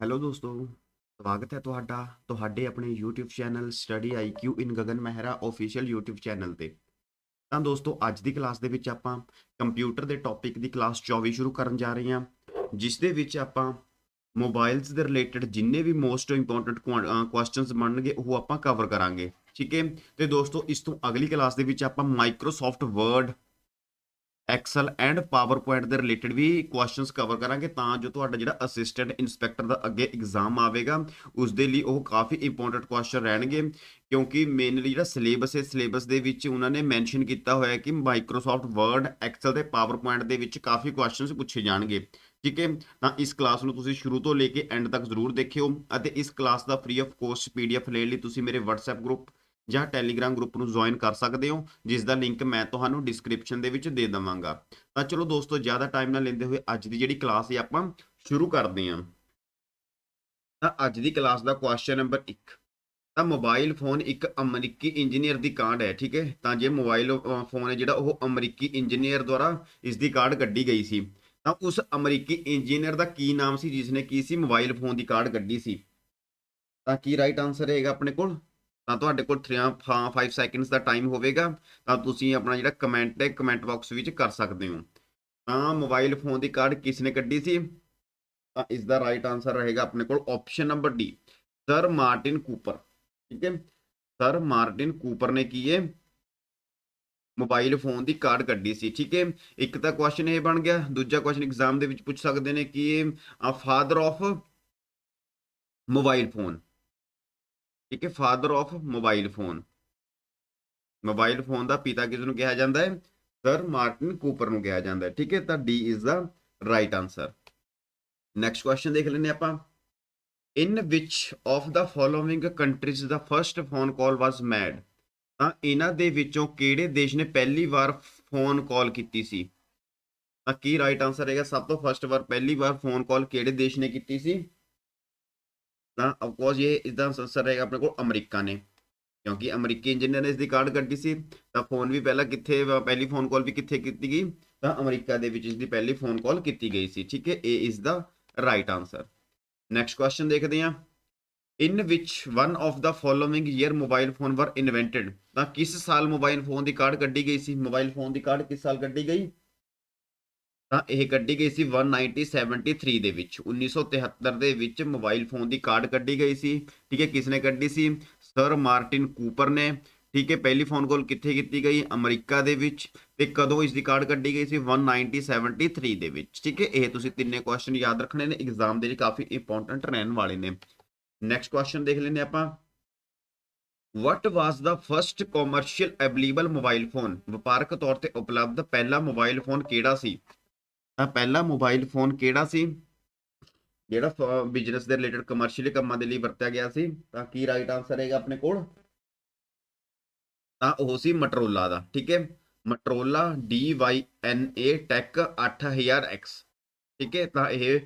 Hello ਦੋਸਤੋ, ਸਵਾਗਤ ਹੈ ਤੁਹਾਡਾ, ਤੁਹਾਡੇ ਆਪਣੇ YouTube channel study IQ in Gagan Mehra official YouTube channel ਤੇ। ਤਾਂ ਦੋਸਤੋ, ਅੱਜ ਦੀ ਕਲਾਸ ਦੇ ਵਿੱਚ ਆਪਾਂ ਕੰਪਿਊਟਰ ਦੇ ਟੌਪਿਕ ਦੀ ਕਲਾਸ 24 ਸ਼ੁਰੂ ਕਰਨ ਜਾ ਰਹੇ ਹਾਂ, ਜਿਸ ਦੇ ਵਿੱਚ ਆਪਾਂ ਮੋਬਾਈਲਸ ਦੇ ਰਿਲੇਟਡ ਜਿੰਨੇ ਵੀ ਮੋਸਟ ਇੰਪੋਰਟੈਂਟ ਕੁਐਸਚਨਸ ਬਣਨਗੇ, ਉਹ ਆਪਾਂ ਕਵਰ ਕਰਾਂਗੇ, ਠੀਕ ਹੈ? ਤੇ ਦੋਸਤੋ, ਇਸ ਤੋਂ ਅਗਲੀ ਕਲਾਸ ਦੇ ਵਿੱਚ ਆਪਾਂ Microsoft Word Excel and PowerPoint ਦੇ ਰਿਲੇਟਡ ਵੀ ਕੁਐਸਚਨਸ ਕਵਰ ਕਰਾਂਗੇ ਤਾਂ ਜੋ ਤੁਹਾਡਾ ਜਿਹੜਾ ਅਸਿਸਟੈਂਟ ਇਨਸਪੈਕਟਰ ਦਾ ਅੱਗੇ ਐਗਜ਼ਾਮ ਆਵੇਗਾ ਉਸ ਦੇ ਲਈ ਉਹ ਕਾਫੀ ਇੰਪੋਰਟੈਂਟ ਕੁਐਸਚਨ ਰਹਿਣਗੇ। ਕਿਉਂਕਿ ਮੇਨਲੀ ਜਿਹੜਾ ਸਿਲੇਬਸ ਹੈ ਸਿਲੇਬਸ ਦੇ ਵਿੱਚ ਉਹਨਾਂ ਨੇ ਮੈਂਸ਼ਨ ਕੀਤਾ ਹੋਇਆ ਹੈ ਕਿ ਮਾਈਕਰੋਸਾਫਟ ਵਰਡ ਐਕਸਲ ਤੇ ਪਾਵਰਪੁਆਇੰਟ ਦੇ ਵਿੱਚ ਕਾਫੀ ਕੁਐਸਚਨਸ ਪੁੱਛੇ ਜਾਣਗੇ। ਠੀਕ ਹੈ? ਤਾਂ ਇਸ ਕਲਾਸ ਨੂੰ ਤੁਸੀਂ ਸ਼ੁਰੂ ਤੋਂ ਲੈ ਕੇ ਐਂਡ ਤੱਕ ਜ਼ਰੂਰ ਦੇਖਿਓ ਅਤੇ ਇਸ ਕਲਾਸ ਦਾ ਫ੍ਰੀ ਆਫ ਕੋਸਟ ਪੀਡੀਐਫ ਲੈਣ ਲਈ ਤੁਸੀਂ ਮੇਰੇ WhatsApp ਗਰੁੱਪ ਜਾਂ ਟੈਲੀਗ੍ਰਾਮ ਗਰੁੱਪ ਨੂੰ ਜੁਆਇਨ ਕਰ ਸਕਦੇ ਹੋ, ਜਿਸ ਦਾ ਲਿੰਕ ਮੈਂ ਤੁਹਾਨੂੰ ਡਿਸਕ੍ਰਿਪਸ਼ਨ ਦੇ ਵਿੱਚ ਦੇ ਦਵਾਂਗਾ। ਤਾਂ ਚਲੋ ਦੋਸਤੋ, ਜ਼ਿਆਦਾ ਟਾਈਮ ਨਾ ਲੈਂਦੇ ਹੋਏ ਅੱਜ ਦੀ ਜਿਹੜੀ ਕਲਾਸ ਹੈ ਆਪਾਂ ਸ਼ੁਰੂ ਕਰਦੇ ਹਾਂ। ਤਾਂ ਅੱਜ ਦੀ ਕਲਾਸ ਦਾ ਕੁਐਸਚਨ ਨੰਬਰ 1 ਤਾਂ ਮੋਬਾਈਲ ਫੋਨ ਇੱਕ ਅਮਰੀਕੀ ਇੰਜੀਨੀਅਰ ਦੀ ਕਾਢ ਹੈ, ਠੀਕ ਹੈ? ਤਾਂ ਜੇ ਮੋਬਾਈਲ ਫੋਨ ਹੈ ਜਿਹੜਾ, ਉਹ ਅਮਰੀਕੀ ਇੰਜੀਨੀਅਰ ਦੁਆਰਾ ਇਸ ਦੀ ਕਾਢ ਕੱਢੀ ਗਈ ਸੀ। ਤਾਂ ਉਸ ਅਮਰੀਕੀ ਇੰਜੀਨੀਅਰ ਦਾ ਕੀ ਨਾਮ ਸੀ ਜਿਸ ਨੇ ਕੀ ਸੀ ਮੋਬਾਈਲ ਫੋਨ ਦੀ ਕਾਢ ਕੱਢੀ ਸੀ? ਤਾਂ ਕੀ ਰਾਈਟ ਆਨਸਰ ਰਹੇਗਾ ਆਪਣੇ ਕੋਲ? ਤਾਂ ਤੁਹਾਡੇ ਕੋਲ 3 5 ਸੈਕਿੰਡਸ ਦਾ ਟਾਈਮ ਹੋਵੇਗਾ, ਤਾਂ ਤੁਸੀਂ ਆਪਣਾ ਜਿਹੜਾ ਕਮੈਂਟ ਹੈ ਕਮੈਂਟ ਬਾਕਸ ਵਿੱਚ ਕਰ ਸਕਦੇ ਹੋ। ਤਾਂ ਮੋਬਾਈਲ ਫੋਨ ਦੀ ਕਾਰਡ ਕਿਸ ਨੇ ਕੱਢੀ ਸੀ? ਤਾਂ ਇਸ ਦਾ ਰਾਈਟ ਆਨਸਰ ਰਹੇਗਾ ਆਪਣੇ ਕੋਲ option number D sir Martin Cooper. ਠੀਕ ਹੈ? ਸਰ ਮਾਰਟਿਨ ਕੂਪਰ ਨੇ ਕੀ ਹੈ? ਮੋਬਾਈਲ ਫੋਨ ਦੀ ਕਾਰਡ ਕੱਢੀ ਸੀ, ਠੀਕ ਹੈ? ਇੱਕ ਤਾਂ ਕੁਐਸਚਨ ਇਹ ਬਣ ਗਿਆ, ਦੂਜਾ ਕੁਐਸਚਨ ਐਗਜ਼ਾਮ ਦੇ ਵਿੱਚ ਪੁੱਛ ਸਕਦੇ ਨੇ ਕਿ ਇਹ ਫਾਦਰ ਆਫ ਮੋਬਾਈਲ ਫੋਨ ਠੀਕ ਹੈ father of mobile phone mobile phone ਦਾ ਪਿਤਾ ਕਿਸ ਨੂੰ ਕਿਹਾ ਜਾਂਦਾ ਹੈ? ਸਰ ਮਾਰਟਿਨ ਕੂਪਰ ਨੂੰ ਕਿਹਾ ਜਾਂਦਾ ਹੈ। ਠੀਕ ਹੈ, ਤਾਂ D is the right answer next question ਦੇਖ ਲੈਂਦੇ ਆਪਾਂ। In which of the following countries the first phone call was made ਤਾਂ ਇਹਨਾਂ ਦੇ ਵਿੱਚੋਂ ਕਿਹੜੇ ਦੇਸ਼ ਨੇ ਪਹਿਲੀ ਵਾਰ ਫੋਨ ਕਾਲ ਕੀਤੀ ਸੀ? ਤਾਂ ਕੀ ਰਾਈਟ ਆਨਸਰ ਹੈਗਾ? ਸਭ ਤੋਂ ਫਰਸਟ ਵਾਰ ਪਹਿਲੀ ਵਾਰ ਫੋਨ ਕਾਲ ਕਿਹੜੇ ਦੇਸ਼ ਨੇ ਕੀਤੀ ਸੀ? ਤਾਂ ਆਫ ਇਹ ਇਸਦਾ ਆਨਸਰ ਰਹੇਗਾ ਆਪਣੇ ਕੋਲ ਅਮਰੀਕਾ ਨੇ। ਕਿਉਂਕਿ ਅਮਰੀਕੀ ਇੰਜੀਨੀਅਰ ਨੇ ਇਸ ਦੀ ਕਾਰਡ ਕੱਢੀ ਸੀ, ਤਾਂ ਫੋਨ ਵੀ ਪਹਿਲਾਂ ਕਿੱਥੇ ਪਹਿਲੀ ਫੋਨ ਕਾਲ ਵੀ ਕਿੱਥੇ ਕੀਤੀ ਗਈ, ਤਾਂ ਅਮਰੀਕਾ ਦੇ ਵਿੱਚ ਇਸ ਦੀ ਪਹਿਲੀ ਫੋਨ ਕਾਲ ਕੀਤੀ ਗਈ ਸੀ, ਠੀਕ ਹੈ? ਇਹ ਇਸ ਦਾ ਰਾਈਟ ਆਨਸਰ ਨੈਕਸਟ ਕੁਐਸਚਨ ਦੇਖਦੇ ਹਾਂ। In which one of the following year mobile phone were invented ਤਾਂ ਕਿਸ ਸਾਲ ਮੋਬਾਈਲ ਫੋਨ ਦੀ ਕਾਰਡ ਕੱਢੀ ਗਈ ਸੀ? ਮੋਬਾਈਲ ਫੋਨ ਦੀ ਕਾਰਡ ਕਿਸ ਸਾਲ ਕੱਢੀ ਗਈ? ਤਾਂ ਇਹ ਕੱਢੀ ਗਈ ਸੀ 1973 ਦੇ ਵਿੱਚ। 1973 ਦੇ ਵਿੱਚ ਮੋਬਾਈਲ ਫੋਨ ਦੀ ਕਾਰਡ ਕੱਢੀ ਗਈ ਸੀ। ਠੀਕ ਹੈ ਕਿਸ ਨੇ ਕੱਢੀ ਸੀ? ਸਰ ਮਾਰਟਿਨ ਕੂਪਰ ਨੇ। ਠੀਕ ਹੈ, ਪਹਿਲੀ ਫੋਨ ਕਾਲ ਕਿੱਥੇ ਕੀਤੀ ਗਈ? ਅਮਰੀਕਾ ਦੇ ਵਿੱਚ। ਤੇ ਕਦੋਂ ਇਸ ਦੀ ਕਾਰਡ ਕੱਢੀ ਗਈ ਸੀ? 1973 ਦੇ ਵਿੱਚ। ਠੀਕ ਹੈ, ਇਹ ਤੁਸੀਂ ਤਿੰਨੇ ਕੁਐਸਚਨ ਯਾਦ ਰੱਖਣੇ ਨੇ। ਐਗਜ਼ਾਮ ਦੇ ਵਿੱਚ ਕਾਫੀ ਇੰਪੋਰਟੈਂਟ ਰਹਿਣ ਵਾਲੇ ਨੇ। ਨੈਕਸਟ ਕੁਐਸਚਨ ਦੇਖ ਲੈਂਦੇ ਆਪਾਂ। What was the first commercial available mobile phone ਵਪਾਰਕ ਤੌਰ ਤੇ ਉਪਲਬਧ ਪਹਿਲਾ ਮੋਬਾਈਲ ਫੋਨ ਕਿਹੜਾ ਸੀ? ਤਾਂ ਪਹਿਲਾ ਮੋਬਾਈਲ ਫੋਨ ਕਿਹੜਾ ਸੀ? ਜਿਹੜਾ ਬਿਜ਼ਨਸ ਦੇ ਰਿਲੇਟਡ ਕਮਰਸ਼ੀਅਲ ਕੰਮਾਂ ਦੇ ਲਈ ਵਰਤਿਆ ਗਿਆ ਸੀ। ਤਾਂ ਕੀ ਰਾਈਟ ਆਨਸਰ ਹੈਗਾ ਆਪਣੇ ਕੋਲ? ਤਾਂ ਉਹ ਸੀ ਮਟਰੋਲਾ ਦਾ, ਠੀਕ ਹੈ? ਮਟਰੋਲਾ DYNA ਟੈਕ 8000X ਠੀਕ ਹੈ? ਤਾਂ ਇਹ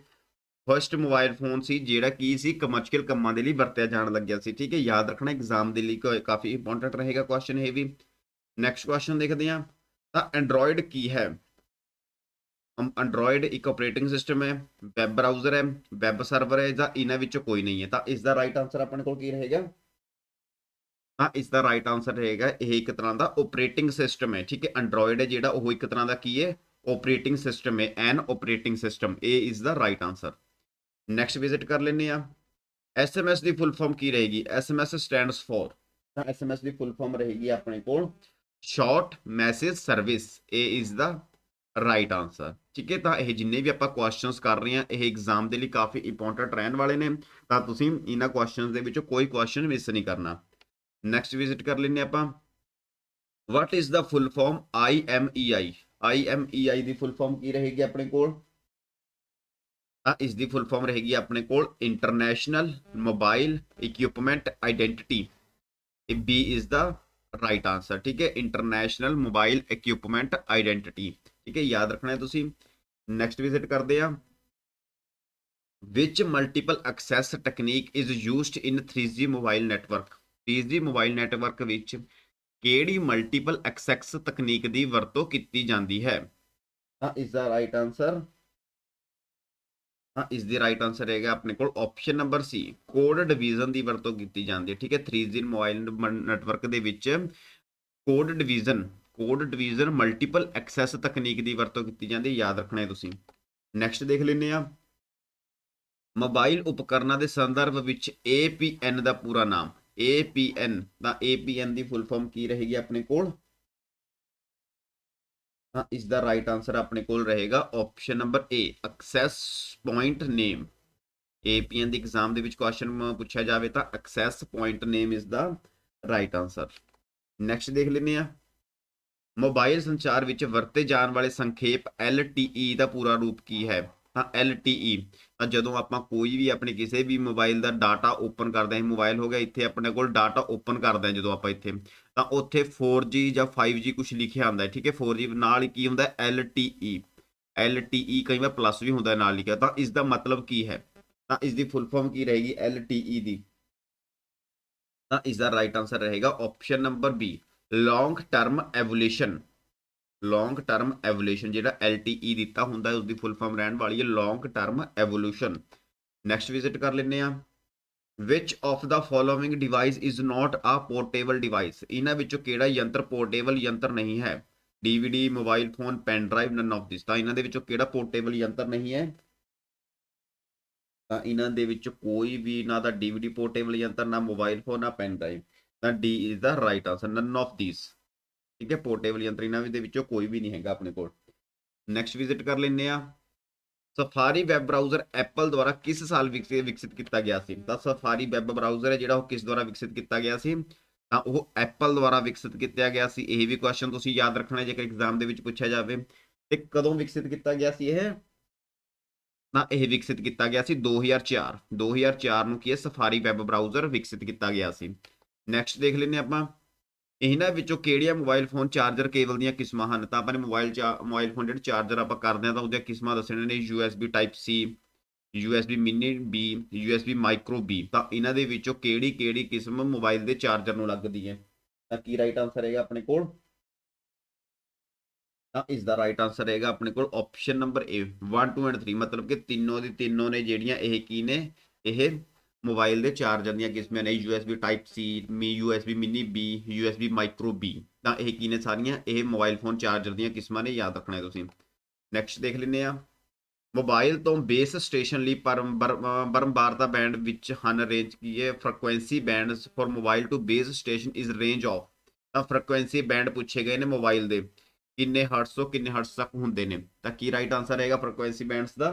ਫਰਸਟ ਮੋਬਾਈਲ ਫੋਨ ਸੀ, ਜਿਹੜਾ ਕੀ ਸੀ? ਕਮਰਸ਼ੀਅਲ ਕੰਮਾਂ ਦੇ ਲਈ ਵਰਤਿਆ ਜਾਣ ਲੱਗਿਆ ਸੀ, ਠੀਕ ਹੈ? ਯਾਦ ਰੱਖਣਾ ਐਗਜ਼ਾਮ ਦੇ ਲਈ ਕਾਫੀ ਇੰਪੋਰਟੈਂਟ ਰਹੇਗਾ ਕੁਐਸਚਨ ਇਹ ਵੀ। ਨੈਕਸਟ ਕੁਐਸਚਨ ਦੇਖਦੇ ਹਾਂ। ਤਾਂ ਐਂਡਰੋਇਡ ਕੀ ਹੈ? ਐਂਡਰੋਇਡ ਇੱਕ ਆਪਰੇਟਿੰਗ ਸਿਸਟਮ ਹੈ ਵੈਬ ਬਰਾਊਜ਼ਰ ਹੈ ਵੈਬ ਸਰਵਰ ਹੈ, ਜਾਂ ਇਹਨਾਂ ਵਿੱਚੋਂ ਕੋਈ ਨਹੀਂ ਹੈ। ਤਾਂ ਇਸ ਦਾ ਰਾਈਟ ਆਨਸਰ ਆਪਣੇ ਕੋਲ ਕੀ ਰਹੇਗਾ? ਤਾਂ ਇਸ ਦਾ ਰਾਈਟ ਆਨਸਰ ਰਹੇਗਾ, ਇਹ ਇੱਕ ਤਰ੍ਹਾਂ ਦਾ ਆਪਰੇਟਿੰਗ ਸਿਸਟਮ ਹੈ, ਠੀਕ ਹੈ? ਐਂਡਰੋਇਡ ਹੈ ਜਿਹੜਾ, ਉਹ ਇੱਕ ਤਰ੍ਹਾਂ ਦਾ ਕੀ ਹੈ? ਆਪਰੇਟਿੰਗ ਸਿਸਟਮ ਹੈ ਐਨ ਆਪਰੇਟਿੰਗ ਸਿਸਟਮ ਇਹ ਇਸ ਦਾ ਰਾਈਟ ਆਨਸਰ ਨੈਕਸਟ ਵਿਜ਼ਿਟ ਕਰ ਲੈਂਦੇ ਆ ਐਸਐਮਐਸ ਦੀ ਫੁੱਲ ਫਾਰਮ ਕੀ ਰਹੇਗੀ? ਐਸਐਮਐਸ ਸਟੈਂਡਸ ਫॉर ਤਾਂ ਐਸਐਮਐਸ ਦੀ ਫੁੱਲ ਫਾਰਮ ਰਹੇਗੀ ਆਪਣੇ ਕੋਲ ਸ਼ਾਰਟ ਮੈਸੇਜ ਸਰਵਿਸ ਇਹ ਇਸ ਦਾ ਰਾਈਟ ਆਨਸਰ ਠੀਕ ਹੈ, ਤਾਂ ਇਹ ਜਿੰਨੇ ਵੀ ਆਪਾਂ ਕੁਐਸਚਨਸ ਕਰ ਰਹੇ ਹਾਂ, ਇਹ ਐਗਜ਼ਾਮ ਦੇ ਲਈ ਕਾਫੀ ਇੰਪੋਰਟੈਂਟ ਰਹਿਣ ਵਾਲੇ ਨੇ। ਤਾਂ ਤੁਸੀਂ ਇਹਨਾਂ ਕੁਐਸਚਨਸ ਦੇ ਵਿੱਚੋਂ ਕੋਈ ਕੁਐਸਚਨ ਮਿਸ ਨਹੀਂ ਕਰਨਾ। ਨੈਕਸਟ ਵਿਜ਼ਿਟ ਕਰ ਲੈਂਦੇ ਆਪਾਂ। What is the full form E I the full form ਕੀ ਰਹੇਗੀ ਆਪਣੇ ਕੋਲ? ਤਾਂ ਇਸ ਦੀ ਫੁੱਲ ਫਾਰਮ ਰਹੇਗੀ ਆਪਣੇ ਕੋਲ ਇੰਟਰਨੈਸ਼ਨਲ ਮੋਬਾਈਲ ਇਕਵਿਪਮੈਂਟ ਆਇਡੈਂਟੀਟੀ ਇਹ B is the right answer ਠੀਕ ਹੈ ਇੰਟਰਨੈਸ਼ਨਲ ਮੋਬਾਈਲ ਇਕਵਿਪਮੈਂਟ ਆਇਡੈਂਟੀਟੀ ਠੀਕ ਹੈ, ਯਾਦ ਰੱਖਣਾ ਹੈ ਤੁਸੀਂ ਨੈਕਸਟ ਵਿਜ਼ਿਟ ਕਰਦੇ ਆ ਵਿਚ multiple access technique is used in 3G mobile network 3G mobile network ਵਿੱਚ ਕਿਹੜੀ ਮਲਟੀਪਲ ਐਕਸੈਸ ਤਕਨੀਕ ਦੀ ਵਰਤੋਂ ਕੀਤੀ ਜਾਂਦੀ ਹੈ? ਤਾਂ ਇਸ ਦਾ ਰਾਈਟ ਆਨਸਰ ਤਾਂ ਇਸ ਦੀ ਰਾਈਟ ਆਨਸਰ ਹੈਗਾ ਆਪਣੇ ਕੋਲ option number C code division ਦੀ ਵਰਤੋਂ ਕੀਤੀ ਜਾਂਦੀ ਹੈ। ਠੀਕ ਹੈ 3G ਮੋਬਾਈਲ ਨੈਟਵਰਕ ਦੇ ਵਿੱਚ code division code division multiple access ਤਕਨੀਕ ਦੀ ਵਰਤੋਂ ਕੀਤੀ ਜਾਂਦੀ ਹੈ ਯਾਦ ਰੱਖਣਾ ਹੈ ਤੁਸੀਂ। ਨੈਕਸਟ ਦੇਖ ਲੈਂਦੇ ਆ ਮੋਬਾਈਲ ਉਪਕਰਨਾਂ ਦੇ ਸੰਦਰਭ ਵਿੱਚ APN ਦਾ ਪੂਰਾ ਨਾਮ। APN ਦਾ APN ਦੀ ਫੁੱਲ ਫਾਰਮ ਕੀ ਰਹੇਗੀ ਆਪਣੇ ਕੋਲ? ਤਾਂ ਇਸ ਦਾ ਰਾਈਟ ਆਨਸਰ ਆਪਣੇ ਕੋਲ ਰਹੇਗਾ। Option number A access point name APN ਦੀ ਐਗਜ਼ਾਮ ਦੇ ਵਿੱਚ ਕੁਐਸਚਨ ਪੁੱਛਿਆ ਜਾਵੇ ਤਾਂ ਐਕਸੈਸ ਪੁਆਇੰਟ ਨੇਮ ਇਸ ਦਾ ਰਾਈਟ ਆਨਸਰ ਨੈਕਸਟ ਦੇਖ ਲੈਂਦੇ ਆ ਮੋਬਾਈਲ ਸੰਚਾਰ ਵਿੱਚ ਵਰਤੇ ਜਾਣ ਵਾਲੇ ਸੰਖੇਪ LTE ਦਾ ਪੂਰਾ ਰੂਪ ਕੀ ਹੈ? ਤਾਂ LTE ਤਾਂ ਜਦੋਂ ਆਪਾਂ ਕੋਈ ਵੀ ਆਪਣੇ ਕਿਸੇ ਵੀ ਮੋਬਾਈਲ ਦਾ ਡਾਟਾ ਓਪਨ ਕਰਦੇ ਹਾਂ, ਮੋਬਾਈਲ ਹੋ ਗਿਆ, ਇੱਥੇ ਆਪਣੇ ਕੋਲ ਡਾਟਾ ਓਪਨ ਕਰਦੇ ਹਾਂ ਜਦੋਂ ਆਪਾਂ ਇੱਥੇ, ਤਾਂ ਉੱਥੇ 4G ਜਾਂ 5G ਕੁਝ ਲਿਖਿਆ ਆਉਂਦਾ ਹੈ, ਠੀਕ ਹੈ? 4G ਨਾਲ ਕੀ ਹੁੰਦਾ ਹੈ? LTE LTE ਕਈ ਵਾਰ ਪਲੱਸ ਵੀ ਹੁੰਦਾ ਨਾਲ ਲਿਖਿਆ, ਤਾਂ ਇਸ ਦਾ ਮਤਲਬ ਕੀ ਹੈ? ਤਾਂ ਇਸ ਦੀ ਫੁੱਲ ਫਾਰਮ ਕੀ ਰਹੇਗੀ? LTE ਦੀ। ਤਾਂ ਇਸ ਦਾ ਰਾਈਟ ਆਨਸਰ ਰਹੇਗਾ option number B. Long term evolution long term evolution ਜਿਹੜਾ LTE ਦਿੱਤਾ ਹੁੰਦਾ ਹੈ ਉਸ ਦੀ ਫੁੱਲ ਫਾਰਮ ਰਹਿਣ ਵਾਲੀ ਹੈ long term evolution next visit ਕਰ ਲੈਂਦੇ ਆ which of the following device is not a portable device? ਇਹਨਾਂ ਵਿੱਚੋਂ ਕਿਹੜਾ ਯੰਤਰ ਪੋਰਟੇਬਲ ਯੰਤਰ ਨਹੀਂ ਹੈ? DVD mobile phone pen drive none of this ਤਾਂ ਇਹਨਾਂ ਦੇ ਵਿੱਚੋਂ ਕਿਹੜਾ ਪੋਰਟੇਬਲ ਯੰਤਰ ਨਹੀਂ ਹੈ? ਤਾਂ ਇਹਨਾਂ ਦੇ ਵਿੱਚ ਕੋਈ ਵੀ ਨਾ ਤਾਂ DVD ਪੋਰਟੇਬਲ ਯੰਤਰ, ਨਾ ਮੋਬਾਈਲ ਫੋਨ ਨਾ ਪੈਨ ਡਰਾਈਵ ਤਾਂ D is the right answer none of these ਠੀਕ ਹੈ ਪੋਰਟੇਬਲ ਯੰਤਰ ਇਹਨਾਂ ਦੇ ਵਿੱਚੋਂ ਕੋਈ ਵੀ ਨਹੀਂ ਹੈਗਾ ਆਪਣੇ ਕੋਲ। ਨੈਕਸਟ ਵਿਜ਼ਿਟ ਕਰ ਲੈਂਦੇ ਆ ਸਫਾਰੀ ਵੈਬ ਬ੍ਰਾਊਜ਼ਰ ਐਪਲ ਦੁਆਰਾ ਕਿਸ ਸਾਲ ਵਿਕਸਿਤ ਵਿਕਸਿਤ ਕੀਤਾ ਗਿਆ ਸੀ? ਤਾਂ ਸਫਾਰੀ ਵੈਬ ਬ੍ਰਾਊਜ਼ਰ ਹੈ ਜਿਹੜਾ ਉਹ ਕਿਸ ਦੁਆਰਾ ਵਿਕਸਿਤ ਕੀਤਾ ਗਿਆ ਸੀ? ਤਾਂ ਉਹ ਐਪਲ ਦੁਆਰਾ ਵਿਕਸਿਤ ਕੀਤਾ ਗਿਆ ਸੀ। ਇਹ ਵੀ ਕੁਐਸਚਨ ਤੁਸੀਂ ਯਾਦ ਰੱਖਣਾ, ਜੇਕਰ ਐਗਜ਼ਾਮ ਦੇ ਵਿੱਚ ਪੁੱਛਿਆ ਜਾਵੇ। ਤੇ ਕਦੋਂ ਵਿਕਸਿਤ ਕੀਤਾ ਗਿਆ ਸੀ ਇਹ? ਤਾਂ ਇਹ ਵਿਕਸਿਤ ਕੀਤਾ ਗਿਆ ਸੀ 2004 2004 ਨੂੰ ਕੀ ਹੈ? ਸਫਾਰੀ ਵੈਬ ਬ੍ਰਾਊਜ਼ਰ ਵਿਕਸਿਤ ਕੀਤਾ ਗਿਆ ਸੀ। ਨੈਕਸਟ ਦੇਖ ਲੈਂਦੇ ਆਪਾਂ। ਇਹਨਾਂ ਵਿੱਚੋਂ ਕਿਹੜੀਆਂ ਮੋਬਾਈਲ ਫੋਨ ਚਾਰਜਰ ਕੇਬਲ ਦੀਆਂ ਕਿਸਮਾਂ ਹਨ? ਤਾਂ ਆਪਾਂ ਨੇ ਮੋਬਾਈਲ ਚਾ ਮੋਬਾਈਲ ਫੋਨ ਜਿਹੜੇ ਚਾਰਜਰ ਆਪਾਂ ਕਰਦੇ ਆ ਤਾਂ ਉਹਦੀਆਂ ਕਿਸਮਾਂ ਦੱਸਣੇ ਨੇ USB type C, USB mini B, USB micro B ਤਾਂ ਇਹਨਾਂ ਦੇ ਵਿੱਚੋਂ ਕਿਹੜੀ ਕਿਹੜੀ ਕਿਸਮ ਮੋਬਾਈਲ ਦੇ ਚਾਰਜਰ ਨੂੰ ਲੱਗਦੀ ਹੈ? ਤਾਂ ਕੀ ਰਾਈਟ ਆਨਸਰ ਹੈਗਾ ਆਪਣੇ ਕੋਲ? ਤਾਂ ਇਸ ਦਾ ਰਾਈਟ ਆਨਸਰ ਹੈਗਾ ਆਪਣੇ ਕੋਲ ਆਪਸ਼ਨ ਨੰਬਰ A 1 2 ਐਂਡ 3 ਮਤਲਬ ਕਿ ਤਿੰਨੋਂ ਦੀ ਤਿੰਨੋਂ ਨੇ ਜਿਹੜੀਆਂ ਇਹ ਕੀ ਨੇ? ਇਹ ਮੋਬਾਈਲ ਦੇ ਚਾਰਜਰ ਦੀਆਂ ਕਿਸਮਾਂ ਨੇ USB ਟਾਈਪ C ਮੀ USB mini B, USB micro B ਤਾਂ ਇਹ ਕੀ ਨੇ ਸਾਰੀਆਂ? ਇਹ ਮੋਬਾਈਲ ਫੋਨ ਚਾਰਜਰ ਦੀਆਂ ਕਿਸਮਾਂ ਨੇ, ਯਾਦ ਰੱਖਣਾ ਹੈ ਤੁਸੀਂ। ਨੈਕਸਟ ਦੇਖ ਲੈਂਦੇ ਆ ਮੋਬਾਈਲ ਤੋਂ ਬੇਸ ਸਟੇਸ਼ਨ ਲਈ ਬਰਮਬਾਰਤਾ ਬੈਂਡ ਵਿੱਚ ਹਨ ਰੇਂਜ ਕੀ ਹੈ? Frequency bands for mobile to base station is range of ਤਾਂ ਫ੍ਰੀਕੁਐਂਸੀ ਬੈਂਡ ਪੁੱਛੇ ਗਏ ਨੇ ਮੋਬਾਈਲ ਦੇ। ਕਿੰਨੇ ਹਰਟਜ਼ ਤੋਂ ਕਿੰਨੇ ਹਰਟਜ਼ ਤੱਕ ਹੁੰਦੇ ਨੇ? ਤਾਂ ਕੀ ਰਾਈਟ ਆਨਸਰ ਹੈਗਾ ਫ੍ਰੀਕੁਐਂਸੀ ਬੈਂਡਸ ਦਾ?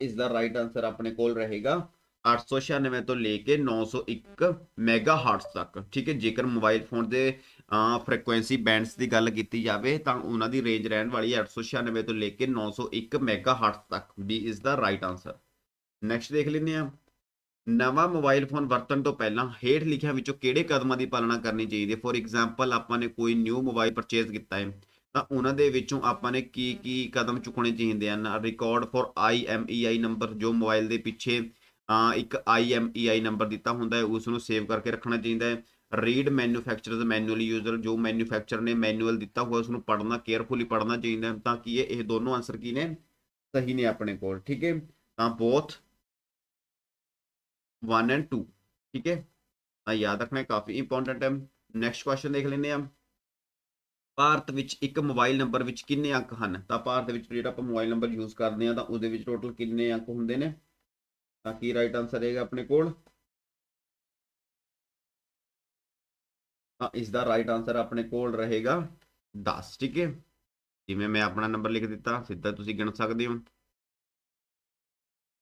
ਇਸ ਦਾ ਰਾਈਟ ਆਨਸਰ ਆਪਣੇ ਕੋਲ ਰਹੇਗਾ। 896 ਤੋਂ ਲੈ ਕੇ 901 ਮੈਗਾਹਰਟਜ਼ ਤੱਕ, ਠੀਕ ਹੈ? ਜੇਕਰ ਮੋਬਾਈਲ ਫੋਨ ਦੇ ਫ੍ਰੀਕੁਐਂਸੀ ਬੈਂਡਸ ਦੀ ਗੱਲ ਕੀਤੀ ਜਾਵੇ, ਤਾਂ ਉਹਨਾਂ ਦੀ ਰੇਂਜ ਰਹਿਣ ਵਾਲੀ ਹੈ 896 ਤੋਂ ਲੈ ਕੇ 901 ਮੈਗਾਹਰਟਜ਼ ਤੱਕ। ਬੀ ਇਸ ਦਾ ਰਾਈਟ ਆਨਸਰ ਨੈਕਸਟ ਦੇਖ ਲੈਂਦੇ ਆ ਨਵਾਂ ਮੋਬਾਈਲ ਫੋਨ ਵਰਤਣ ਤੋਂ ਪਹਿਲਾਂ ਹੇਠ ਲਿਖਿਆਂ ਵਿੱਚੋਂ ਕਿਹੜੇ ਕਦਮਾਂ ਦੀ ਪਾਲਣਾ ਕਰਨੀ ਚਾਹੀਦੀ ਹੈ? ਫੋਰ ਐਗਜ਼ਾਮਪਲ ਆਪਾਂ ਨੇ ਕੋਈ ਨਿਊ ਮੋਬਾਈਲ ਪਰਚੇਜ਼ ਕੀਤਾ ਹੈ। ਤਾਂ ਉਹਨਾਂ ਦੇ ਵਿੱਚੋਂ ਆਪਾਂ ਨੇ ਕੀ ਕੀ ਕਦਮ ਚੁੱਕਣੇ ਚਾਹੀਦੇ ਹਨ? ਰਿਕਾਰਡ ਫॉर IMEI ਨੰਬਰ ਜੋ ਮੋਬਾਈਲ ਦੇ ਪਿੱਛੇ ਇੱਕ IMEI ਨੰਬਰ ਦਿੱਤਾ ਹੁੰਦਾ ਹੈ ਉਸ ਨੂੰ ਸੇਵ ਕਰਕੇ ਰੱਖਣਾ ਚਾਹੀਦਾ ਹੈ। ਰੀਡ ਮੈਨੂਫੈਕਚਰਰਸ ਮੈਨੂਅਲ ਯੂਜ਼ਰ ਜੋ ਮੈਨੂਫੈਕਚਰ ਨੇ ਮੈਨੂਅਲ ਦਿੱਤਾ ਹੋਇਆ ਉਸ ਨੂੰ ਪੜ੍ਹਨਾ ਕੇਅਰਫੁਲੀ ਪੜ੍ਹਨਾ ਚਾਹੀਦਾ ਹੈ ਤਾਂ ਕੀ ਇਹ ਦੋਨੋਂ ਆਨਸਰ ਕੀ ਨੇ? ਸਹੀ ਨੇ ਆਪਣੇ ਕੋਲ, ਠੀਕ ਹੈ? ਤਾਂ ਬੋਥ 1 ਐਂਡ 2 ਠੀਕ ਹੈ? ਤਾਂ ਯਾਦ ਰੱਖਣਾ ਕਾਫੀ ਇੰਪੋਰਟੈਂਟ ਹੈ। ਨੈਕਸਟ ਕੁਐਸਚਨ ਦੇਖ ਲੈਂਦੇ ਆ ਭਾਰਤ ਵਿੱਚ ਇੱਕ ਮੋਬਾਈਲ ਨੰਬਰ ਵਿੱਚ ਕਿੰਨੇ ਅੰਕ ਹਨ? ਤਾਂ ਭਾਰਤ ਵਿੱਚ ਜਿਹੜਾ ਆਪਾਂ ਮੋਬਾਈਲ ਨੰਬਰ ਯੂਜ਼ ਕਰਦੇ ਆ ਤਾਂ ਉਹਦੇ ਵਿੱਚ ਟੋਟਲ ਕਿੰਨੇ ਅੰਕ ਹੁੰਦੇ ਨੇ? ਤਾਂ ਕੀ ਰਾਈਟ ਆਨਸਰ ਰਹੇਗਾ ਆਪਣੇ ਕੋਲ? ਤਾਂ ਇਸ ਦਾ ਰਾਈਟ ਆਨਸਰ ਆਪਣੇ ਕੋਲ ਰਹੇਗਾ 10 ਠੀਕ ਹੈ? ਜਿਵੇਂ ਮੈਂ ਆਪਣਾ ਨੰਬਰ ਲਿਖ ਦਿੱਤਾ, ਸਿੱਧਾ ਤੁਸੀਂ ਗਿਣ ਸਕਦੇ ਹੋ।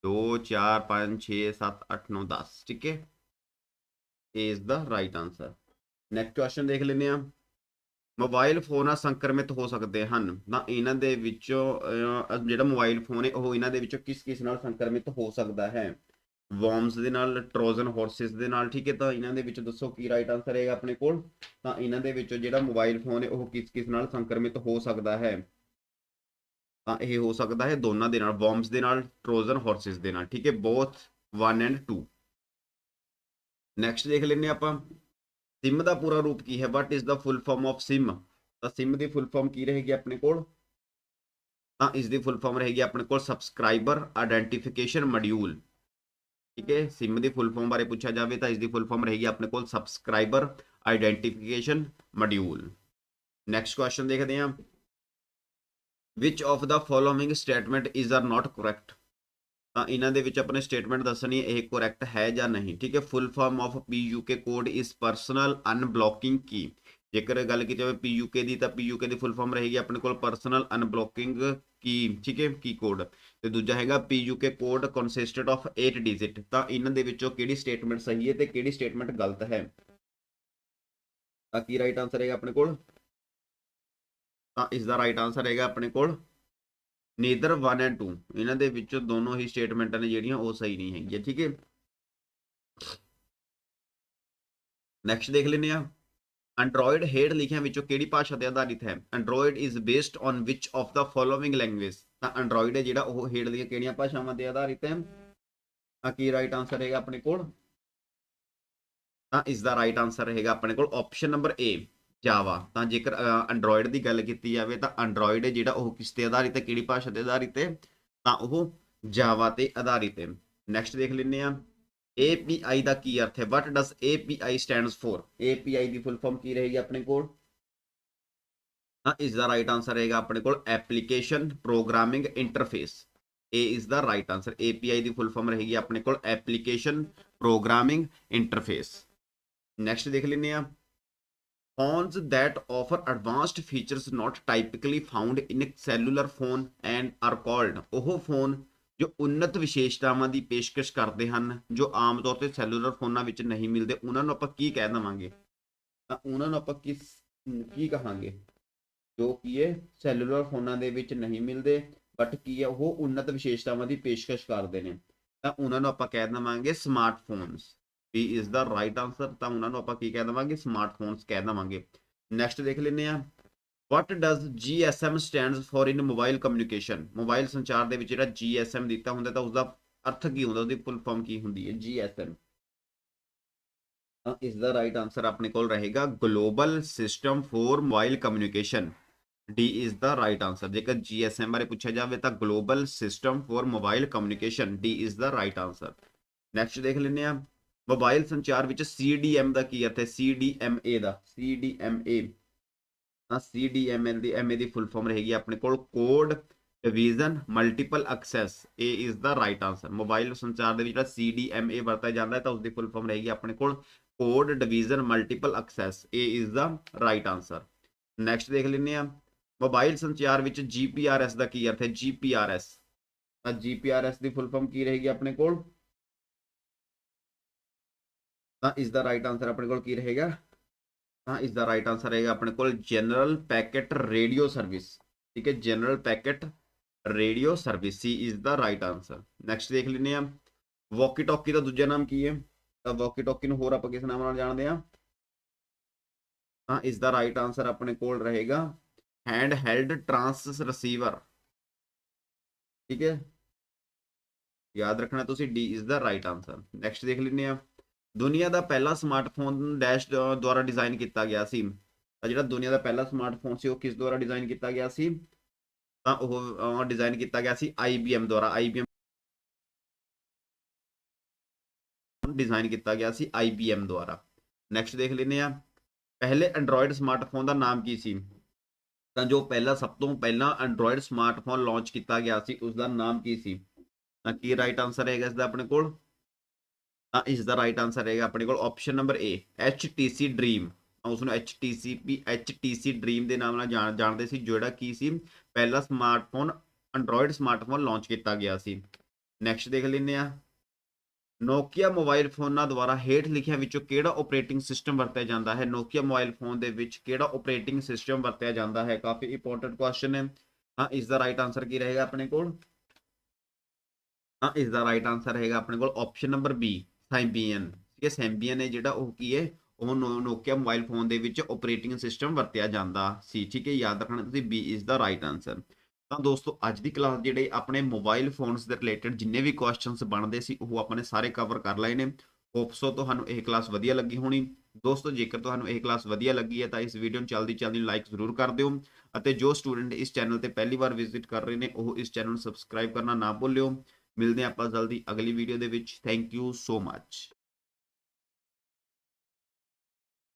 2 4 5 6 7 8 9 10 ਠੀਕ ਹੈ? ਇਸ ਦਾ ਰਾਈਟ ਆਨਸਰ ਨੈਕਸਟ ਕੁਐਸਚਨ ਦੇਖ ਲੈਂਦੇ ਆ ਮੋਬਾਈਲ ਫੋਨ ਸੰਕਰਮਿਤ ਹੋ ਸਕਦੇ ਹਨ। ਤਾਂ ਇਹਨਾਂ ਦੇ ਵਿੱਚੋਂ ਜਿਹੜਾ ਮੋਬਾਈਲ ਫੋਨ ਹੈ ਉਹ ਇਹਨਾਂ ਦੇ ਵਿੱਚੋਂ ਕਿਸ ਕਿਸ ਨਾਲ ਸੰਕਰਮਿਤ ਹੋ ਸਕਦਾ ਹੈ? ਵਰਮਸ ਦੇ ਨਾਲ ਟਰੋਜ਼ਨ ਹਾਰਸਿਸ ਦੇ ਨਾਲ, ਠੀਕ ਹੈ ਤਾਂ ਇਹਨਾਂ ਦੇ ਵਿੱਚ ਦੱਸੋ ਕੀ ਰਾਈਟ ਆਨਸਰ ਹੈਗਾ ਆਪਣੇ ਕੋਲ? ਤਾਂ ਇਹਨਾਂ ਦੇ ਵਿੱਚੋਂ ਜਿਹੜਾ ਮੋਬਾਈਲ ਫੋਨ ਹੈ ਉਹ ਕਿਸ ਕਿਸ ਨਾਲ ਸੰਕਰਮਿਤ ਹੋ ਸਕਦਾ ਹੈ? ਤਾਂ ਇਹ ਹੋ ਸਕਦਾ ਹੈ ਦੋਨਾਂ ਦੇ ਨਾਲ ਵਰਮਸ ਦੇ ਨਾਲ ਟਰੋਜ਼ਨ ਹਾਰਸਿਸ ਦੇ ਨਾਲ, ਠੀਕ ਹੈ ਬੋਥ 1 ਐਂਡ 2 ਨੈਕਸਟ ਦੇਖ ਲੈਂਦੇ ਆਪਾਂ। ਸਿਮ ਦਾ ਪੂਰਾ ਰੂਪ ਕੀ ਹੈ what is the full form of SIM ਤਾਂ ਸਿਮ ਦੀ ਫੁੱਲ ਫਾਰਮ ਕੀ ਰਹੇਗੀ ਆਪਣੇ ਕੋਲ? ਤਾਂ ਇਸ ਦੀ ਫੁੱਲ ਫਾਰਮ ਰਹੇਗੀ ਆਪਣੇ ਕੋਲ ਸਬਸਕ੍ਰਾਈਬਰ ਆਇਡੈਂਟੀਫਿਕੇਸ਼ਨ ਮੋਡਿਊਲ ਠੀਕ ਹੈ ਸਿਮ ਦੀ ਫੁੱਲ ਫਾਰਮ ਬਾਰੇ ਪੁੱਛਿਆ ਜਾਵੇ ਤਾਂ ਇਸ ਦੀ ਫੁੱਲ ਫਾਰਮ ਰਹੇਗੀ ਆਪਣੇ ਕੋਲ subscriber identification module next question ਦੇਖਦੇ ਹਾਂ। Which of the following statement is are not correct? ਤਾਂ ਇਹਨਾਂ ਦੇ ਵਿੱਚ ਆਪਣੇ ਸਟੇਟਮੈਂਟ ਦੱਸਣੀ ਇਹ ਕਰੈਕਟ ਹੈ ਜਾਂ ਨਹੀਂ, ਠੀਕ ਹੈ? Full form of PUK code ਇਸ ਪਰਸਨਲ ਅਨਬਲੌਕਿੰਗ ਕੀ ਜੇਕਰ ਗੱਲ ਕੀਤੀ ਜਾਵੇ PUK ਦੀ ਤਾਂ PUK ਦੀ ਫੁੱਲ ਫਾਰਮ ਰਹੇਗੀ ਆਪਣੇ ਕੋਲ ਪਰਸਨਲ ਅਨਬਲੌਕਿੰਗ ਕੀ ਠੀਕ ਹੈ? ਕੀ ਕੋਡ ਤੇ ਦੂਜਾ ਹੈਗਾ PUK code consisted of 8 digit ਤਾਂ ਇਹਨਾਂ ਦੇ ਵਿੱਚੋਂ ਕਿਹੜੀ ਸਟੇਟਮੈਂਟ ਸਹੀ ਹੈ ਤੇ ਕਿਹੜੀ ਸਟੇਟਮੈਂਟ ਗਲਤ ਹੈ? ਤਾਂ ਕੀ ਰਾਈਟ ਆਨਸਰ ਹੈਗਾ ਆਪਣੇ ਕੋਲ? ਤਾਂ ਇਸ ਦਾ ਰਾਈਟ ਆਨਸਰ ਹੈਗਾ ਆਪਣੇ ਕੋਲ ਨੀਦਰ 1 ਐਂਡ 2 ਇਹਨਾਂ ਦੇ ਵਿੱਚੋਂ ਦੋਨੋਂ ਹੀ ਸਟੇਟਮੈਂਟਾਂ ਨੇ ਜਿਹੜੀਆਂ ਉਹ ਸਹੀ ਨਹੀਂ ਹੈਗੀਆਂ, ਠੀਕ ਹੈ? ਨੈਕਸਟ ਦੇਖ ਲੈਂਦੇ ਆ ਐਂਡਰੋਇਡ ਹੇਡ ਲਿਖਿਆ ਵਿੱਚੋਂ ਕਿਹੜੀ ਭਾਸ਼ਾ ਤੇ ਆਧਾਰਿਤ ਹੈ? Android is based on which of the following language ਤਾਂ ਐਂਡਰੋਇਡ ਹੈ ਜਿਹੜਾ ਉਹ ਹੇਡ ਦੀਆਂ ਕਿਹੜੀਆਂ ਭਾਸ਼ਾਵਾਂ ਤੇ ਆਧਾਰਿਤ ਹੈ? ਤਾਂ ਕੀ ਰਾਈਟ ਆਨਸਰ ਹੈਗਾ ਆਪਣੇ ਕੋਲ? ਤਾਂ ਇਸ ਦਾ ਰਾਈਟ ਆਨਸਰ ਹੈਗਾ ਆਪਣੇ ਕੋਲ ਆਪਸ਼ਨ ਨੰਬਰ A ਜਾਵਾ। ਤਾਂ ਜੇਕਰ ਐਂਡਰੋਇਡ ਦੀ ਗੱਲ ਕੀਤੀ ਜਾਵੇ ਤਾਂ ਐਂਡਰੋਇਡ ਜਿਹੜਾ ਉਹ ਕਿਸ ਤੇ ਆਧਾਰਿਤ ਹੈ, ਕਿਹੜੀ ਭਾਸ਼ਾ ਤੇ ਆਧਾਰਿਤ ਹੈ, ਤਾਂ ਉਹ ਜਾਵਾ ਤੇ ਆਧਾਰਿਤ ਹੈ। ਨੈਕਸਟ ਦੇਖ ਲੈਂਦੇ ਆ API ਦਾ ਕੀ ਅਰਥ ਹੈ? What does API stands for? API ਦੀ ਫੁੱਲ ਫਾਰਮ ਕੀ ਰਹੇਗੀ ਆਪਣੇ ਕੋਲ? ਤਾਂ ਇਸ ਦਾ ਰਾਈਟ ਆਨਸਰ ਰਹੇਗਾ ਆਪਣੇ ਕੋਲ ਐਪਲੀਕੇਸ਼ਨ ਪ੍ਰੋਗਰਾਮਿੰਗ ਇੰਟਰਫੇਸ ਇਹ ਇਸ ਦਾ ਰਾਈਟ ਆਨਸਰ API ਦੀ ਫੁੱਲ ਫਾਰਮ ਰਹੇਗੀ ਆਪਣੇ ਕੋਲ ਐਪਲੀਕੇਸ਼ਨ ਪ੍ਰੋਗਰਾਮਿੰਗ ਇੰਟਰਫੇਸ ਨੈਕਸਟ ਦੇਖ ਲੈਂਦੇ ਆ phones that offer advanced features not found in in cellular phone and are called ਉਹ ਫੋਨ ਜੋ ਉੱਨਤ ਵਿਸ਼ੇਸ਼ਤਾਵਾਂ ਦੀ ਪੇਸ਼ਕਸ਼ ਕਰਦੇ ਹਨ, ਜੋ ਆਮ ਤੌਰ ਤੇ ਸੈਲੂਲਰ ਫੋਨਾਂ ਵਿੱਚ ਨਹੀਂ ਮਿਲਦੇ। ਉਹਨਾਂ ਨੂੰ ਆਪਾਂ ਕੀ ਕਹਿ ਦਵਾਂਗੇ? ਤਾਂ ਉਹਨਾਂ ਨੂੰ ਆਪਾਂ ਕੀ ਕੀ ਕਹਾਂਗੇ? ਜੋ ਕੀ ਹੈ ਸੈਲੂਲਰ ਫੋਨਾਂ ਦੇ ਵਿੱਚ ਨਹੀਂ ਮਿਲਦੇ ਬਟ ਕੀ ਹੈ, ਉਹ ਉੱਨਤ ਵਿਸ਼ੇਸ਼ਤਾਵਾਂ ਦੀ ਪੇਸ਼ਕਸ਼ ਕਰਦੇ ਨੇ। ਤਾਂ ਉਹਨਾਂ ਨੂੰ ਆਪਾਂ ਕਹਿ ਦਵਾਂਗੇ smartphones B is the right answer ਤਾਂ ਉਹਨਾਂ ਨੂੰ ਆਪਾਂ ਕੀ ਕਹਿ ਦਵਾਂਗੇ? ਸਮਾਰਟਫੋਨਸ ਕਹਿ ਦਵਾਂਗੇ। ਨੈਕਸਟ ਦੇਖ ਲੈਂਦੇ ਆ what does GSM stands for in mobile communication mobile ਸੰਚਾਰ ਦੇ ਵਿੱਚ ਜਿਹੜਾ GSM ਦਿੱਤਾ ਹੁੰਦਾ ਤਾਂ ਉਸਦਾ ਅਰਥ ਕੀ ਹੁੰਦਾ? ਉਹਦੀ ਫੁੱਲ ਫਾਰਮ ਕੀ ਹੁੰਦੀ ਹੈ? GSM ਤਾਂ ਇਸ ਦਾ ਰਾਈਟ ਆਨਸਰ ਆਪਣੇ ਕੋਲ ਰਹੇਗਾ। Global system for mobile communication D is the right answer ਜੇਕਰ GSM ਬਾਰੇ ਪੁੱਛਿਆ ਜਾਵੇ ਤਾਂ global system for mobile communication D is the right answer next ਦੇਖ ਲੈਂਦੇ ਆ ਮੋਬਾਈਲ ਸੰਚਾਰ ਵਿੱਚ CDM ਦਾ ਕੀ ਅਰਥ ਹੈ? CDMA ਦਾ। CDMA ਤਾਂ CDMA ਦੀ MA ਦੀ ਫੁੱਲ ਫਾਰਮ ਰਹੇਗੀ ਆਪਣੇ ਕੋਲ ਕੋਡ ਡਿਵੀਜ਼ਨ ਮਲਟੀਪਲ ਐਕਸੈਸ ਇਹ is the right answer mobile ਸੰਚਾਰ ਦੇ ਵਿੱਚ ਜਿਹੜਾ CDMA ਵਰਤਿਆ ਜਾਂਦਾ ਹੈ, ਤਾਂ ਉਸ ਦੀ ਫੁੱਲ ਫਾਰਮ ਰਹੇਗੀ ਆਪਣੇ ਕੋਲ ਕੋਡ ਡਿਵੀਜ਼ਨ ਮਲਟੀਪਲ ਐਕਸੈਸ ਇਹ is the right answer next ਦੇਖ ਲੈਂਦੇ ਆ ਮੋਬਾਈਲ ਸੰਚਾਰ ਵਿੱਚ GPRS ਦਾ ਕੀ ਅਰਥ ਹੈ? GPRS ਤਾਂ GPRS ਦੀ ਫੁੱਲ ਫਾਰਮ ਕੀ ਰਹੇਗੀ ਆਪਣੇ ਕੋਲ? ਤਾਂ ਇਸ ਦਾ ਰਾਈਟ ਆਨਸਰ ਆਪਣੇ ਕੋਲ ਕੀ ਰਹੇਗਾ? ਤਾਂ ਇਸ ਦਾ ਰਾਈਟ ਆਨਸਰ ਰਹੇਗਾ ਆਪਣੇ ਕੋਲ ਜਨਰਲ ਪੈਕੇਟ ਰੇਡੀਓ ਸਰਵਿਸ ਠੀਕ ਹੈ ਜਨਰਲ ਪੈਕੇਟ ਰੇਡੀਓ ਸਰਵਿਸ ਸੀ ਇਸ ਦਾ ਰਾਈਟ ਆਨਸਰ ਨੈਕਸਟ ਦੇਖ ਲੈਂਦੇ ਆ ਵਾਕੀ ਟਾਕੀ ਦਾ ਦੂਜਾ ਨਾਮ ਕੀ ਹੈ? ਤਾਂ ਵਾਕੀ ਟਾਕੀ ਨੂੰ ਹੋਰ ਆਪਾਂ ਕਿਸ ਨਾਮ ਨਾਲ ਜਾਣਦੇ ਆ ਤਾਂ ਇਸ ਦਾ ਰਾਈਟ ਆਨਸਰ ਆਪਣੇ ਕੋਲ ਰਹੇਗਾ। ਹੈਂਡ ਹੈਲਡ ਟਰਾਂਸ ਰਿਸੀਵਰ ਠੀਕ ਹੈ। ਯਾਦ ਰੱਖਣਾ ਤੁਸੀਂ ਡੀ ਇਸ ਦਾ ਰਾਈਟ ਆਨਸਰ ਨੈਕਸਟ ਦੇਖ ਲੈਂਦੇ ਆ ਦੁਨੀਆ ਦਾ ਪਹਿਲਾ ਸਮਾਰਟਫੋਨ ਡੈਸ਼ ਦੁਆਰਾ ਡਿਜ਼ਾਈਨ ਕੀਤਾ ਗਿਆ ਸੀ। ਤਾਂ ਜਿਹੜਾ ਦੁਨੀਆ ਦਾ ਪਹਿਲਾ ਸਮਾਰਟਫੋਨ ਸੀ, ਉਹ ਕਿਸ ਦੁਆਰਾ ਡਿਜ਼ਾਈਨ ਕੀਤਾ ਗਿਆ ਸੀ? ਤਾਂ ਉਹ ਡਿਜ਼ਾਈਨ ਕੀਤਾ ਗਿਆ ਸੀ IBM ਦੁਆਰਾ। IBM ਡਿਜ਼ਾਈਨ ਕੀਤਾ ਗਿਆ ਸੀ IBM ਦੁਆਰਾ। ਨੈਕਸਟ ਦੇਖ ਲੈਂਦੇ ਆ ਪਹਿਲੇ ਐਂਡਰੋਇਡ ਸਮਾਰਟਫੋਨ ਦਾ ਨਾਮ ਕੀ ਸੀ? ਤਾਂ ਜੋ ਪਹਿਲਾ, ਸਭ ਤੋਂ ਪਹਿਲਾਂ ਐਂਡਰੋਇਡ ਸਮਾਰਟਫੋਨ ਲਾਂਚ ਕੀਤਾ ਗਿਆ ਸੀ ਉਸ ਦਾ ਨਾਮ ਕੀ ਸੀ? ਤਾਂ ਕੀ ਰਾਈਟ ਆਨਸਰ ਹੈਗਾ ਇਸ ਦਾ ਆਪਣੇ ਕੋਲ? ਤਾਂ ਇਸ ਦਾ ਰਾਈਟ ਆਨਸਰ ਰਹੇਗਾ ਆਪਣੇ ਕੋਲ option number A HTC Dream ਉਸ ਨੂੰ HTCP HTC Dream ਦੇ ਨਾਮ ਨਾਲ ਜਾਣ, ਜਾਣਦੇ ਸੀ, ਜਿਹੜਾ ਕੀ ਸੀ, ਪਹਿਲਾ ਸਮਾਰਟਫੋਨ ਐਂਡਰੋਇਡ ਸਮਾਰਟਫੋਨ ਲਾਂਚ ਕੀਤਾ ਗਿਆ ਸੀ। ਨੈਕਸਟ ਦੇਖ ਲੈਂਦੇ ਆ ਨੋਕੀਆ ਮੋਬਾਈਲ ਫੋਨਾਂ ਦੁਆਰਾ ਹੇਠ ਲਿਖਿਆਂ ਵਿੱਚੋਂ ਕਿਹੜਾ ਆਪਰੇਟਿੰਗ ਸਿਸਟਮ ਵਰਤਿਆ ਜਾਂਦਾ ਹੈ? ਨੋਕੀਆ ਮੋਬਾਈਲ ਫੋਨ ਦੇ ਵਿੱਚ ਕਿਹੜਾ ਆਪਰੇਟਿੰਗ ਸਿਸਟਮ ਵਰਤਿਆ ਜਾਂਦਾ ਹੈ? ਕਾਫੀ ਇੰਪੋਰਟੈਂਟ ਕੁਐਸਚਨ ਹੈ। ਹਾਂ ਇਸ ਦਾ ਰਾਈਟ ਆਨਸਰ ਕੀ ਰਹੇਗਾ ਆਪਣੇ ਕੋਲ? ਹਾਂ ਇਸ ਦਾ ਰਾਈਟ ਆਨਸਰ ਰਹੇਗਾ ਆਪਣੇ ਕੋਲ ਆਪਸ਼ਨ ਨੰਬਰ B ਸਾਇਬੀਅਨ ਠੀਕ ਹੈ ਸੈਂਬੀਅਨ ਹੈ ਜਿਹੜਾ ਉਹ ਕੀ ਹੈ, ਉਹ ਨੋਕੀਆ ਮੋਬਾਈਲ ਫੋਨ ਦੇ ਵਿੱਚ ਆਪਰੇਟਿੰਗ ਸਿਸਟਮ ਵਰਤਿਆ ਜਾਂਦਾ ਸੀ, ਠੀਕ ਹੈ, ਯਾਦ ਰੱਖਣਾ ਤੁਸੀਂ B is the right answer ਤਾਂ ਦੋਸਤੋ, ਅੱਜ ਦੀ ਕਲਾਸ ਜਿਹੜੇ ਆਪਣੇ ਮੋਬਾਈਲ ਫੋਨਸ ਦੇ ਰਿਲੇਟਡ ਜਿੰਨੇ ਵੀ ਕੁਐਸਚਨਸ ਬਣਦੇ ਸੀ, ਉਹ ਆਪਾਂ ਨੇ ਸਾਰੇ ਕਵਰ ਕਰ ਲਏ ਨੇ। ਹੋਪ ਸੋ ਤੁਹਾਨੂੰ ਇਹ ਕਲਾਸ ਵਧੀਆ ਲੱਗੀ ਹੋਣੀ। ਦੋਸਤੋ, ਜੇਕਰ ਤੁਹਾਨੂੰ ਇਹ ਕਲਾਸ ਵਧੀਆ ਲੱਗੀ ਹੈ, ਤਾਂ ਇਸ ਵੀਡੀਓ ਨੂੰ ਜਲਦੀ ਜਲਦੀ ਲਾਈਕ ਜ਼ਰੂਰ ਕਰ ਦਿਓ। ਅਤੇ ਜੋ ਸਟੂਡੈਂਟ ਇਸ ਚੈਨਲ ਤੇ ਪਹਿਲੀ ਵਾਰ ਵਿਜ਼ਿਟ ਕਰ ਰਹੇ ਨੇ, ਉਹ ਇਸ ਚੈਨਲ ਨੂੰ ਸਬਸਕ੍ਰਾਈਬ ਕਰਨਾ ਨਾ ਭੁੱਲਿਓ। ਮਿਲਦੇ ਆਪਾਂ ਜਲਦੀ ਅਗਲੀ ਵੀਡੀਓ ਦੇ ਵਿੱਚ। Thank you so much